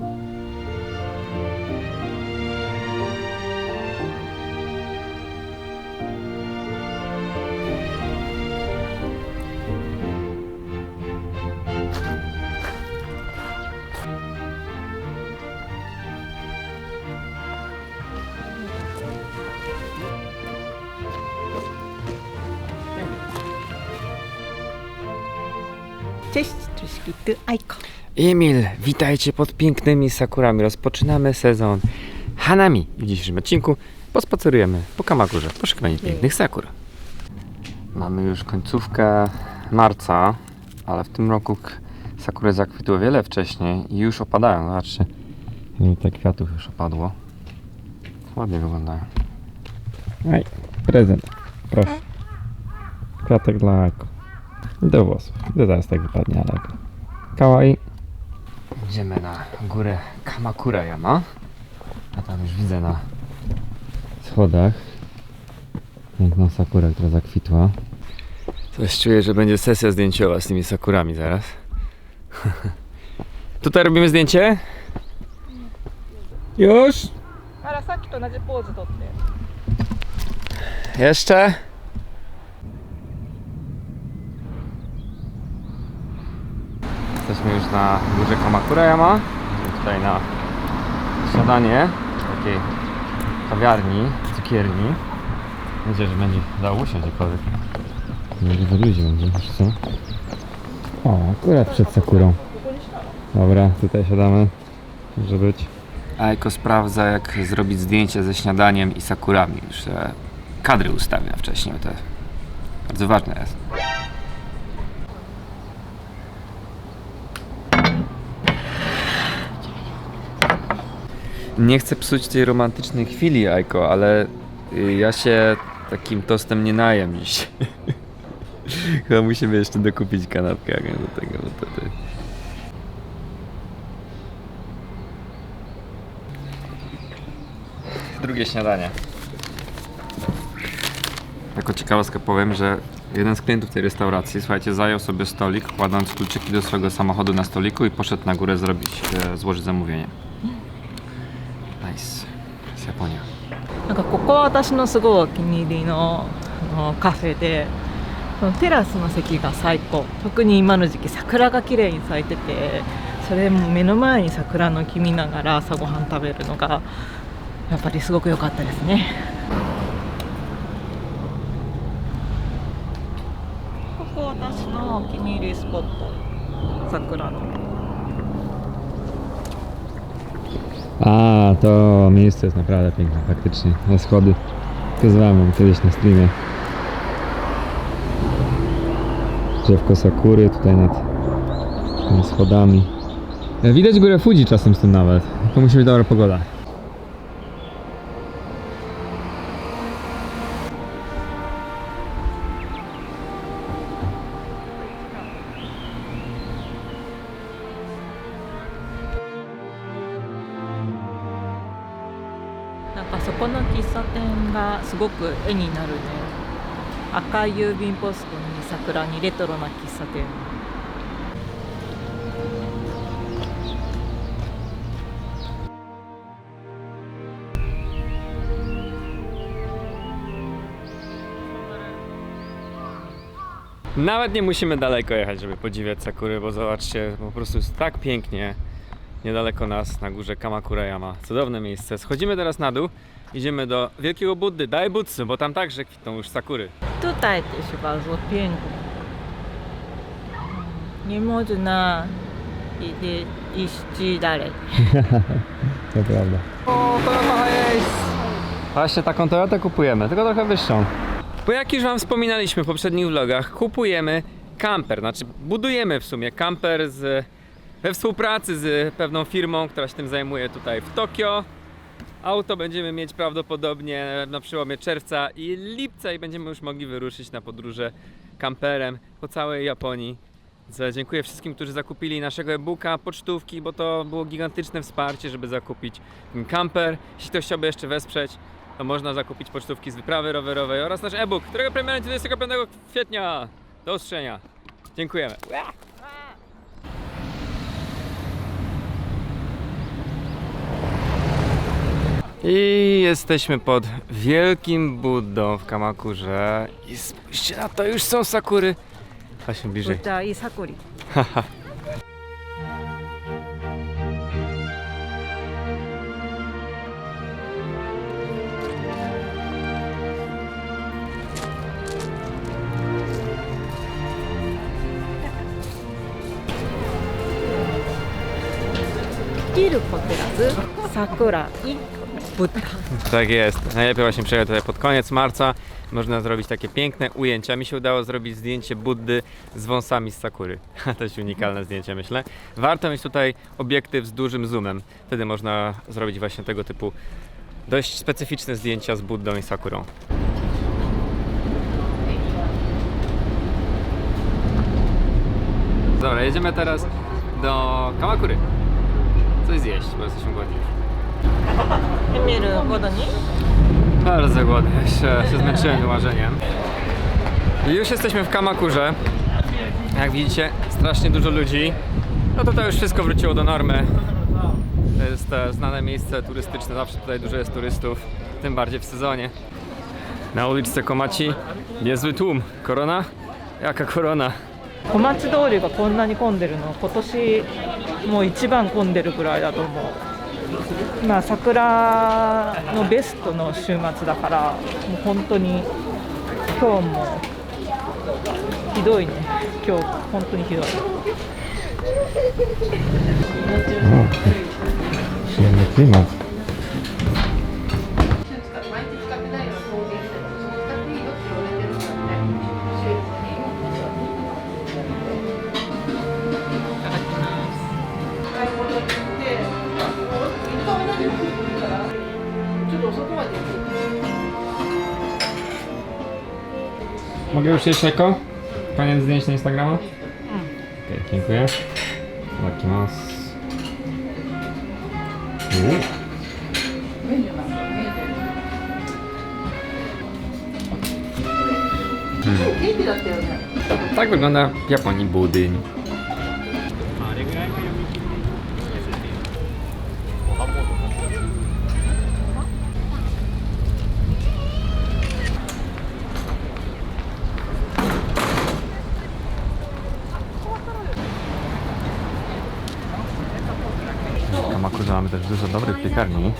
Cześć, cześć, tu Aiko. Emil, witajcie pod pięknymi sakurami. Rozpoczynamy sezon Hanami. W dzisiejszym odcinku pospacerujemy po Kamakurze, poszukiwanie pięknych sakur. Mamy już końcówkę marca, ale w tym roku sakury zakwitły o wiele wcześniej i już opadają. Zobaczcie, ile te kwiatów już opadło. Ładnie wyglądają. Ej, prezent. Proszę. Kwiatek dla. Do włosów. Do zaraz tak wypadnie, ale Kawaii. Idziemy na górę Kamakura Yama. A tam już widzę na schodach piękną sakurę, która zakwitła. Coś czuję, że będzie sesja zdjęciowa z tymi sakurami zaraz. Tutaj robimy zdjęcie? Już? あら、さっきと同じポーズとって。 Jeszcze? Jesteśmy już na górze Kamakura Yama. Idziemy tutaj na śniadanie takiej kawiarni, cukierni. Nadzieję, że będzie dało usiąść gdziekolwiek. Nie dużo ludzi będzie, wiesz co? O, akurat przed Sakurą. Dobra, tutaj siadamy. Może być. Aiko sprawdza, jak zrobić zdjęcie ze śniadaniem i sakurami. Już kadry ustawia wcześniej, to bardzo ważne jest. Nie chcę psuć tej romantycznej chwili, Aiko, ale y, ja się takim tostem nie najem dziś. Chyba musimy jeszcze dokupić kanapkę jak do tego, bo to... Drugie śniadanie. Jako ciekawostkę powiem, że jeden z klientów tej restauracji, słuchajcie, zajął sobie stolik, kładąc kluczyki do swojego samochodu na stoliku i poszedł na górę zrobić, e, złożyć zamówienie. ここは私のすごいお気に入りのあのカフェでそのテラスの席が最高。特に今の時期桜が綺麗に咲いててそれも目の前に桜の木見ながら朝ごはん食べるのがやっぱりすごく良かったですね。ここ私のお気に入りスポット。桜の。A, to miejsce jest naprawdę piękne, faktycznie. Na schody. Pokazywałem kiedyś na streamie. Drzewko Sakury tutaj nad tymi schodami. E, Widać górę Fuji czasem stąd nawet. To musi być dobra pogoda. 喫茶店がすごく絵になるね赤い郵便ポストに桜にレトロな喫茶店 Nawet nie musimy daleko jechać, żeby podziwiać Sakury, bo zobaczcie, po prostu jest tak pięknie niedaleko nas, na górze Kamakurayama. Cudowne miejsce. Schodzimy teraz na dół, idziemy do Wielkiego Buddy, Daibutsu, bo tam także kwitną już Sakury. Tutaj też bardzo pięknie. Nie można iść, iść dalej. To prawda. O, Toyota Hiace! Właśnie taką Toyotę kupujemy, tylko trochę wyższą. Bo jak już wam wspominaliśmy w poprzednich vlogach, kupujemy kamper, znaczy budujemy w sumie kamper z, we współpracy z pewną firmą, która się tym zajmuje tutaj w Tokio. Auto będziemy mieć prawdopodobnie na przełomie czerwca i lipca i będziemy już mogli wyruszyć na podróże kamperem po całej Japonii. Dziękuję wszystkim, którzy zakupili naszego e-booka, pocztówki, bo to było gigantyczne wsparcie, żeby zakupić ten kamper. Jeśli ktoś chciałby jeszcze wesprzeć, to można zakupić pocztówki z wyprawy rowerowej oraz nasz e-book, którego premiera 25 kwietnia. Do usłyszenia. Dziękujemy. I jesteśmy pod wielkim Buddą w Kamakurze. I spójrzcie na to, już są sakury. Chodźmy bliżej. Buddha i sakuri. Haha. Kiruko. Sakura i Buddha. Tak jest. Najlepiej właśnie przyjechać tutaj pod koniec marca. Można zrobić takie piękne ujęcia. Mi się udało zrobić zdjęcie Buddy z wąsami z sakury. To jest unikalne zdjęcie, myślę. Warto mieć tutaj obiektyw z dużym zoomem. Wtedy można zrobić właśnie tego typu dość specyficzne zdjęcia z Buddą i sakurą. Dobra, jedziemy teraz do Kamakury. Coś zjeść, bo jesteśmy głodni. エミルごとに Bardzo głodny, jeszcze się zmęczyłem łażeniem. I już jesteśmy w Kamakurze. Jak widzicie, strasznie dużo ludzi. No to to już wszystko wróciło do normy. To jest e, znane miejsce turystyczne, zawsze tutaj dużo jest turystów, tym bardziej w sezonie. Na uliczce Komaci niezły tłum. Korona? Jaka korona? 小町通りがこんなに混んでるの今年もう一番混んでるぐらいだと思う まあ桜のベストの週末だからもう本当に今日もひどいね。今日本当にひどい。うん。Już jeść eko? Koniec zdjęć na Instagrama? Mm. Okej, okay, dziękuję. Taki mas. Mm. Tak wygląda w Japonii budyń. Też dużo dobrych piekarni.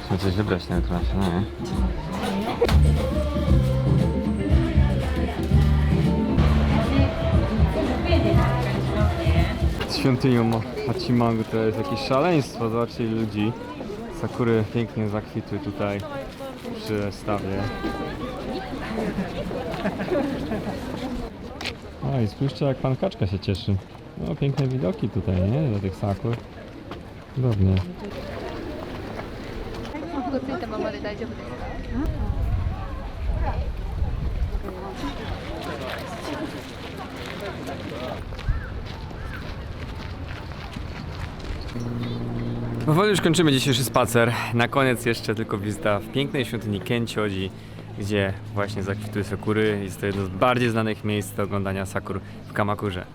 Musimy coś wybrać na jutro na śniadanie. świątynią Hachimangu to jest jakieś szaleństwo. Zobaczcie ludzi. Sakury pięknie zakwitły tutaj przy stawie. I spójrzcie jak pan Kaczka się cieszy. No piękne widoki tutaj, nie? Do tych sakur. Cudownie. 服ついたままで大丈夫ですか。 Powoli już kończymy dzisiejszy spacer. Na koniec jeszcze tylko wizyta w pięknej świątyni Kencioji, gdzie właśnie zakwitły sakury. Jest to jedno z bardziej znanych miejsc do oglądania sakur w Kamakurze.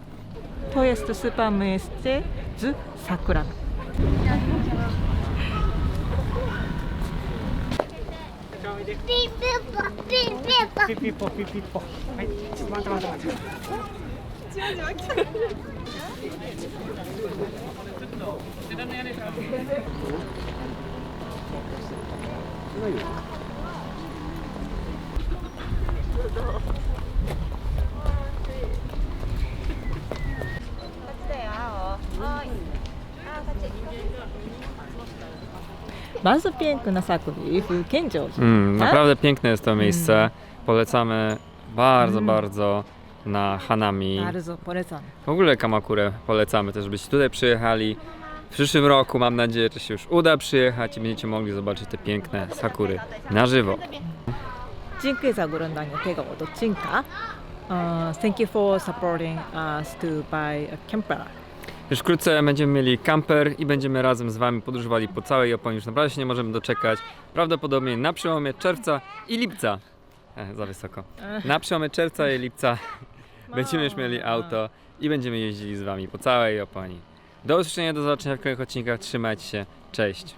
とエストスーパームエステズ桜 ピ 삐삐뽀 삐삐뽀 아이 잠깐만 잠깐만 잠깐만 지원지 bardzo piękna sakura w Kędzioży. Mm, tak? naprawdę piękne jest to miejsce. Polecamy bardzo, bardzo na Hanami. Bardzo polecam. W ogóle Kamakurę polecamy też, żebyście tutaj przyjechali. W przyszłym roku mam nadzieję, że się już uda przyjechać i będziecie mogli zobaczyć te piękne sakury na żywo. Dziękuję za oglądanie tego odcinka. Uh, thank you for supporting us to buy a camper. Już wkrótce będziemy mieli kamper i będziemy razem z Wami podróżowali po całej Japonii. Już naprawdę się nie możemy doczekać. Prawdopodobnie na przełomie czerwca i lipca. E, za wysoko. Na przełomie czerwca i lipca będziemy już mieli auto i będziemy jeździli z Wami po całej Japonii. Do usłyszenia, do zobaczenia w kolejnych odcinkach. Trzymajcie się. Cześć.